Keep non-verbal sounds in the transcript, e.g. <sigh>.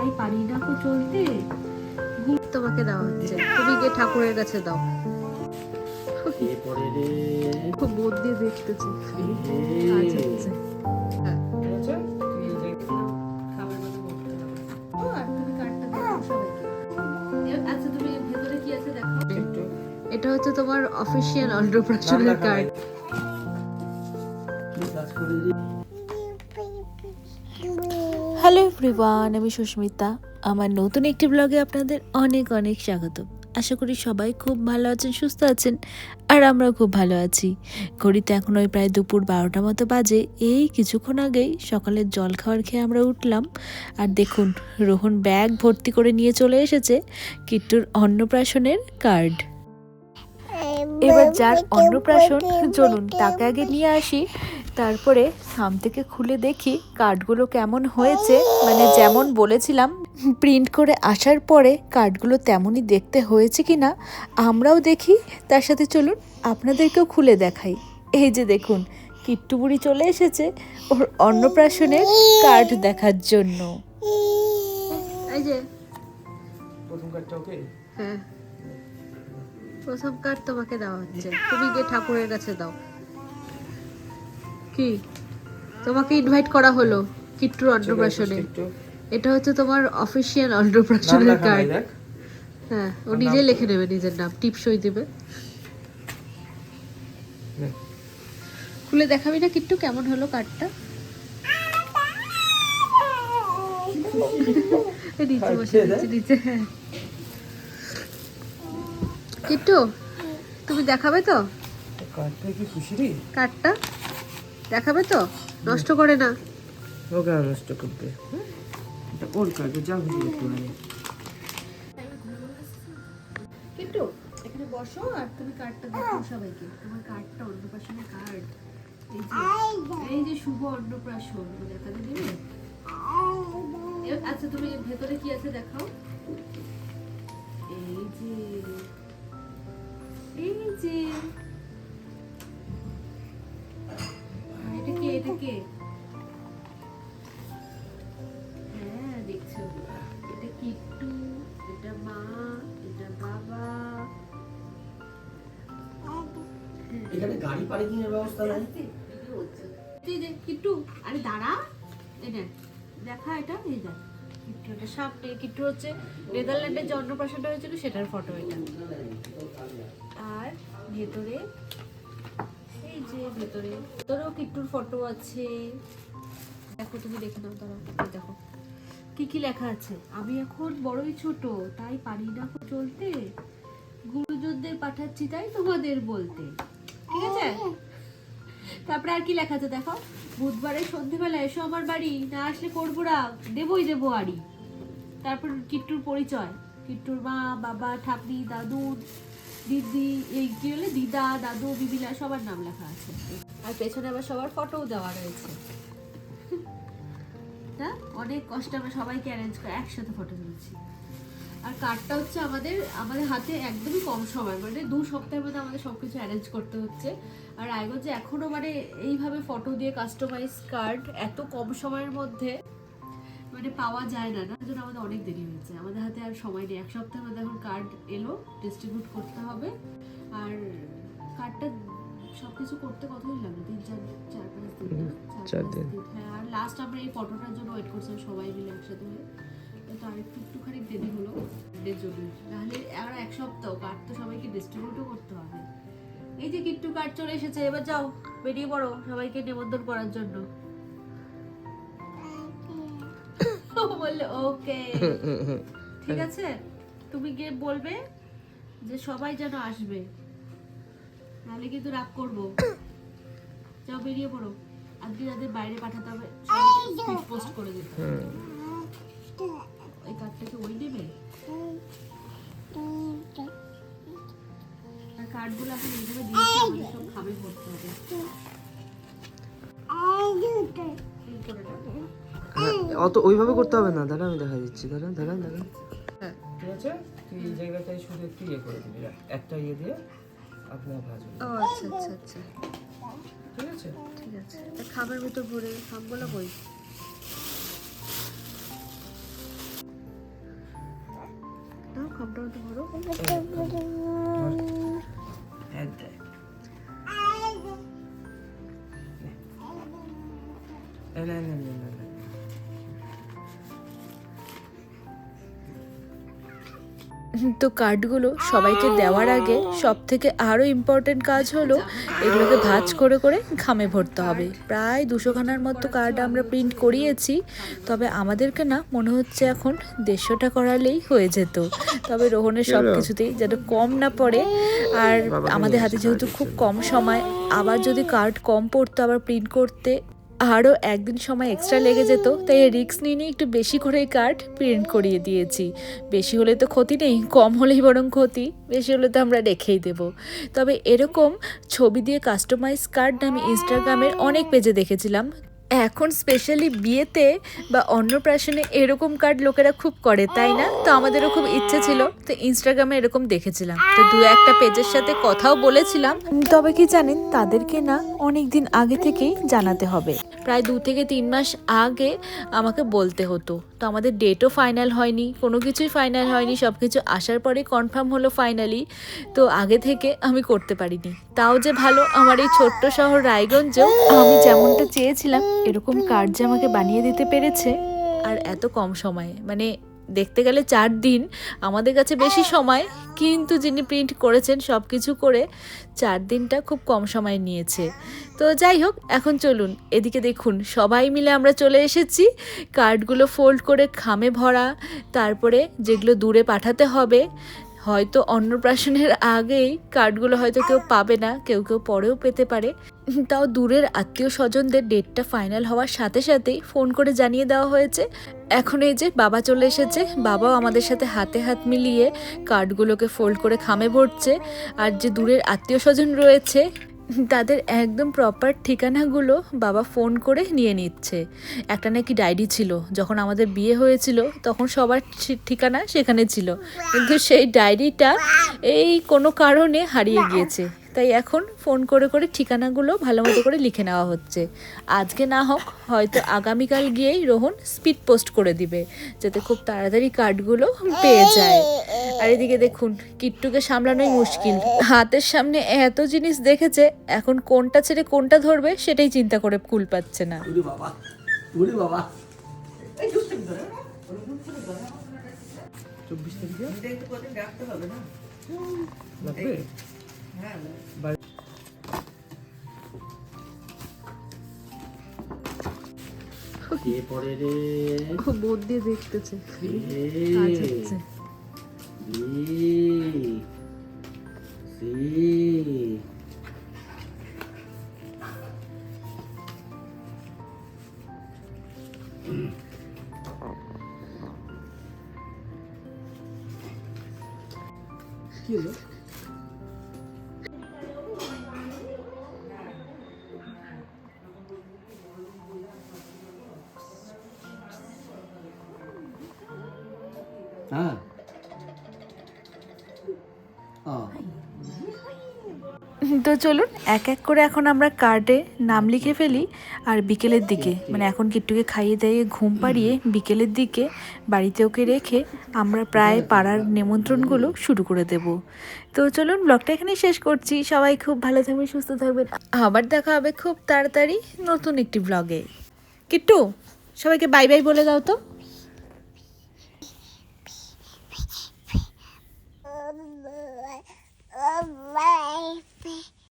তাই পারি না কো চলতে। ঘুম তোমাকে দেওয়া হচ্ছে। তুমি গিয়ে ঠাকুরের কাছে দাও। এরপরে রে। খুব বোধ দিয়ে দেখতেছি এই কাজ হচ্ছে। হ্যাঁ। ঠিক আছে? হ্যালো এভরিওয়ান আমি সুস্মিতা। আমার নতুন একটি ব্লগে আপনাদের অনেক অনেক স্বাগত। আশা করি সবাই খুব ভালো আছেন, সুস্থ আছেন, আর আমরা খুব ভালো আছি। ঘড়িতে এখন ওই প্রায় দুপুর বারোটা মতো বাজে। এই কিছুক্ষণ আগেই সকালের জল খাওয়ার খেয়ে আমরা উঠলাম। আর দেখুন, রোহন ব্যাগ ভর্তি করে নিয়ে চলে এসেছে কিট্টুর অন্নপ্রাশনের কার্ড এবার যার অন্নপ্রাশন চলুন তাকে আগে নিয়ে আসি। তারপরে সাম থেকে খুলে দেখি কার্ডগুলো কেমন হয়েছে। মানে যেমন বলেছিলাম প্রিন্ট করে আসার পরে কার্ডগুলো তেমনই দেখতে হয়েছে কি না আমরাও দেখি। তার সাথে চলুন আপনাদেরকেও খুলে দেখাই। এই যে দেখুন কিট্টু বুড়ি চলে এসেছে ওর অন্নপ্রাশনের কার্ড দেখার জন্য। এই যে। প্রথম কার্ডটা ওকে? হ্যাঁ। প্রথম কার্ড তোমাকে দেওয়া হচ্ছে। তুমি গিয়ে ঠাকুরের কাছে দাও। কি? তোমাকে ইনভাইট করা হলো কিট্টুর অন্নপ্রাশনে। এটা হচ্ছে তোমার অফিসিয়াল অন্নপ্রাশনের কার্ড হ্যাঁ ও আর নিজে লিখে নেবে নিজের নাম। টিপসই দেবে। খুলে দেখাবি না কিট্টু কেমন হলো কার্ডটা <laughs> নিচে বসে নিচে নিচে হ্যাঁ। কিট্টু? তুমি দেখাবে তো? কার্ডটা কি খুশি রে? কার্ডটা দেখাবে তো? নষ্ট করে না। ওকে নষ্ট করবে। হ্যাঁ? এটা ওর কার্ড যা পারে কিট্টু এখানে বসো আর তুমি কার্ডটা দেখো সবাইকে। তোমার কার্ডটা অন্নপ্রাশনের কার্ড। এই যে এই যে শুভ অন্নপ্রাশন দেখাতে দেবে? আচ্ছা তুমি ভেতরে কি আছে দেখাও? এই যে এই যে এটা কে এটা কে হ্যাঁ দেখছ। এটা কিট্টু এটা মা এটা বাবা। এখানে গাড়ি পার্কিং এর ব্যবস্থা নাই? তুই দেখ কিট্টু আরে দাঁড়া। দেখ দেখা এটা এই দেখ। কিট্টু এটা সামনে কিট্টু হচ্ছে নেদারল্যান্ডের যে অন্নপ্রাশনটা হয়েছিল সেটার ফটো এটা। আর ভেতরে, এই যে ভেতরে, ভেতরেও কিট্টুর ফটো আছে। দেখো, তুমি দেখে নাও তারা দেখো। কি কি লেখা আছে? আমি এখন বড়ই ছোট, তাই পারি না চলতে। গুরুজনদের পাঠাচ্ছি তাই তোমাদের বলতে। ঠিক আছে? তারপরে আর কি লেখা আছে দেখো? বুধবারে সন্ধেবেলা এসো আমার বাড়ি, না আসলে করব না, দেবই দেবো আড়ি। তারপর কিট্টুর পরিচয়, কিট্টুর মা, বাবা ঠাকুরি দাদু, দিদি, এই কি হলে দিদা, দাদু, বিবিলা, সবার নাম লেখা আছে। আর পেছনে আবার সবার ফটোও দেওয়া রয়েছে। অনেক কষ্টে আমরা সবাইকে অ্যারেঞ্জ করে একসাথে ফটো তুলছি। আর কার্ডটা হচ্ছে আমাদের আমাদের হাতে একদমই কম সময় মানে দু সপ্তাহের মধ্যে আমাদের সব কিছু অ্যারেঞ্জ করতে হচ্ছে। আর রায়গঞ্জে এখনও মানে এইভাবে ফটো দিয়ে কাস্টমাইজ কার্ড এত কম সময়ের মধ্যে মানে পাওয়া যায় না না? জন্য আমাদের অনেক দেরি হয়েছে। আমাদের হাতে আর সময় নেই। এক সপ্তাহের মধ্যে এখন কার্ড এলো ডিস্ট্রিবিউট করতে হবে। আর কার্ডটা সব কিছু করতে কতদিন লাগল তিন চার চার পাঁচ দিন চার পাঁচ দিন। হ্যাঁ আর লাস্ট আমরা এই ফটোটার জন্য ওয়েট করছিলাম সবাই মিলে একসাথে হয়ে। তো আর একটু একটুখানি দেরি হলো। এর জন্য নাহলে আর এক সপ্তাহ কার্ড তো সবাইকে ডিস্ট্রিবিউটও করতে হবে। এই যে কিট্টু কার্ড চলে এসেছে এবার যাও বেরিয়ে পড়ো সবাইকে নিমন্ত্রণ করার জন্য। বললে ওকে। ঠিক আছে? তুমি গিয়ে বলবে যে সবাই যেন আসবে। নাহলে কিন্তু রাগ করব। যাও বেরিয়ে পড়ো। আজকে যাদের বাইরে পাঠাতে হবে পোস্ট করে দিতে এখন এইভাবে সব ভরতে হবে। হ্যাঁ, অত ওইভাবে করতে হবে না দাঁড়া আমি দেখা দিচ্ছি দাঁড়া দাঁড়া দাঁড়া হ্যাঁ ঠিক আছে তুই এই জায়গাটায় শুধু একটু ইয়ে করে দিবি একটা ইয়ে দিয়ে আপনার ভাজবে ও আচ্ছা আচ্ছা আচ্ছা ঠিক আছে ঠিক আছে তা খামের ভিতর ভরে কই খামটা মতো ভরো তো কার্ডগুলো সবাইকে দেওয়ার আগে সব থেকে আরও ইম্পর্টেন্ট কাজ হলো এগুলোকে ভাঁজ করে করে খামে ভরতে হবে। প্রায় দুশোখানার মতো কার্ড আমরা প্রিন্ট করিয়েছি তবে আমাদেরকে না মনে হচ্ছে এখন দেড়শোটা করালেই হয়ে যেত। তবে রোহনের সব কিছুতেই যেন কম না পড়ে আর আমাদের হাতে যেহেতু খুব কম সময় আবার যদি কার্ড কম পড়তো আবার প্রিন্ট করতে আরও একদিন সময় এক্সট্রা লেগে যেত, তাই রিস্ক নিয়ে নিয়ে একটু বেশি করে কার্ড প্রিন্ট করিয়ে দিয়েছি। বেশি হলে তো ক্ষতি নেই, কম হলেই বরং ক্ষতি, বেশি হলে তো আমরা রেখেই দেব। তবে এরকম ছবি দিয়ে কাস্টমাইজ কার্ড আমি ইনস্টাগ্রামের অনেক পেজে দেখেছিলাম। এখন স্পেশালি বিয়েতে বা অন্নপ্রাশনে এরকম কার্ড লোকেরা খুব করে, তাই না? তো আমাদেরও খুব ইচ্ছে ছিল, তো ইনস্টাগ্রামে এরকম দেখেছিলাম। তো দু একটা পেজের সাথে কথাও বলেছিলাম। তবে কি জানেন, তাদেরকে না অনেক দিন আগে থেকেই জানাতে হবে। প্রায় দু থেকে তিন মাস আগে আমাকে বলতে হতো। তো আমাদের ডেটও ফাইনাল হয়নি, কোনো কিছুই ফাইনাল হয়নি সব কিছু আসার পরে কনফার্ম হলো ফাইনালি তো আগে থেকে আমি করতে পারিনি। তাও যে ভালো, আমার এই ছোট্ট শহর রায়গঞ্জেও আমি যেমনটা চেয়েছিলাম এরকম কার্ড যে আমাকে বানিয়ে দিতে পেরেছে। আর এত কম সময়ে মানে দেখতে গেলে চার দিন, আমাদের কাছে বেশি সময়, কিন্তু যিনি প্রিন্ট করেছেন সব কিছু করে চার দিনটা খুব কম সময় নিয়েছে। তো যাই হোক, এখন চলুন, এদিকে দেখুন, সবাই মিলে আমরা চলে এসেছি। কার্ডগুলো ফোল্ড করে খামে ভরা, তারপরে যেগুলো দূরে পাঠাতে হবে, হয়তো অন্নপ্রাশনের আগেই কার্ডগুলো হয়তো কেউ পাবে না, কেউ কেউ পরেও পেতে পারে। তাও দূরের আত্মীয় স্বজনদের ডেটটা ফাইনাল হওয়ার সাথে সাথেই ফোন করে জানিয়ে দেওয়া হয়েছে। এখন এই যে বাবা চলে এসেছে, বাবাও আমাদের সাথে হাতে হাত মিলিয়ে কার্ডগুলোকে ফোল্ড করে খামে ভরছে। আর যে দূরের আত্মীয় স্বজন রয়েছে, তাদের একদম প্রপার ঠিকানাগুলো বাবা ফোন করে নিয়ে নিচ্ছে। একটা নাকি ডায়েরি ছিল, যখন আমাদের বিয়ে হয়েছিল, তখন সবার ঠিকানা সেখানে ছিল। কিন্তু সেই ডায়েরিটা এই কোনো কারণে হারিয়ে গিয়েছে। তাই এখন ফোন করে করে ঠিকানাগুলো ভালো মতো করে লিখে নেওয়া হচ্ছে। আজকে না হোক হয়তো আগামীকাল গিয়েই রোহন স্পিড পোস্ট করে দিবে যাতে খুব তাড়াতাড়ি কার্ডগুলো পেয়ে যায়। আর এদিকে দেখুন কিট্টুকে সামলানোই মুশকিল। হাতের সামনে এত জিনিস দেখেছে এখন কোনটা ছেড়ে কোনটা ধরবে সেটাই চিন্তা করে কুল পাচ্ছে না। বাবা চব্বিশ তারিখে? লাগবে কে পড়ে রে? খুব দিয়ে দেখতেছে। কাজ হচ্ছে। কি হলো? তো চলুন, এক এক করে এখন আমরা কার্ডে নাম লিখে ফেলি আর বিকেলের দিকে। মানে এখন কিট্টুকে খাইয়ে দাইয়ে ঘুম পাড়িয়ে বিকেলের দিকে বাড়িতে ওকে রেখে আমরা প্রায় পাড়ার নিমন্ত্রণগুলো শুরু করে দেব। তো চলুন, ব্লগটা এখানেই শেষ করছি। সবাই খুব ভালো থাকবেন, সুস্থ থাকবেন। আবার দেখা হবে খুব তাড়াতাড়ি নতুন একটি ব্লগে। কিট্টু, সবাইকে বাই বাই বলে দাও তো। life.